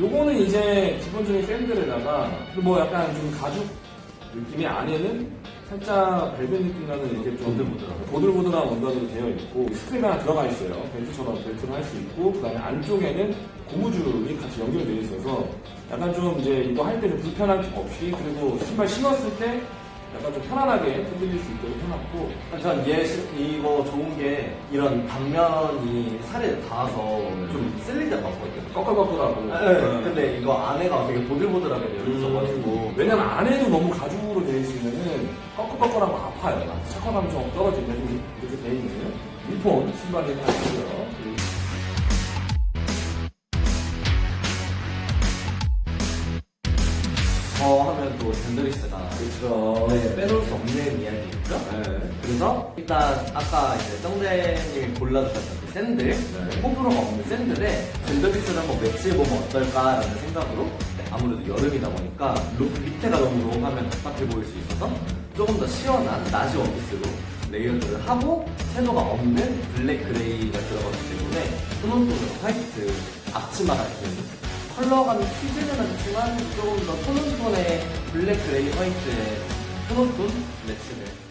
요거는 이제 기본적인 샌들에다가 뭐 약간 좀 가죽 느낌의 안에는 살짝 벨벳 느낌 나는 이렇게 좀 보들보들하고. 보들보들한 원단으로 되어 있고 스크립이 하나 들어가 있어요. 벨트처럼 벨트를 할 수 있고 그다음에 안쪽에는 고무줄이 같이 연결되어 있어서 약간 좀 이제 이거 할 때는 불편함 없이 그리고 신발 신었을 때 약간 좀 편안하게 흔들릴 수 있도록 해놨고. 전얘 이거 좋은 게 이런 단면이 살에 닿아서 좀 쓸릴 때가 많거든요. 꺼끌꺼끌하고. 네, 근데 이거 안에가 되게 보들보들하게 되어 있어가지고. 왜냐면 안에도 너무 가죽으로 되어 있으면은 꺼끌꺼끌하고 아파요. 착화감이 좀 떨어지면 좀 이렇게 되어 있는. 일본 신발이 하나 있고요. 그리고 저 하면 또 젠더리스가 그렇죠. 네, 빼놓을 수 없는 이야기겠죠? 네. 그래서 일단 아까 이제 정대님이 골라주셨던 그 샌들 네. 호불호가 없는 샌들에 젠더리스를 한번 매치해보면 어떨까라는 생각으로 네, 아무래도 여름이다 보니까 룩 밑에가 너무 롱하면 답답해 보일 수 있어서 조금 더 시원한 나시 원피스로 레이어드를 하고 채도가 없는 블랙 그레이가 들어가기 때문에 톤온톤으로 화이트 앞치마 같은 컬러감이 튀지는 않지만 조금 더 톤온톤의 블랙 그레이 화이트의 톤온톤 매치를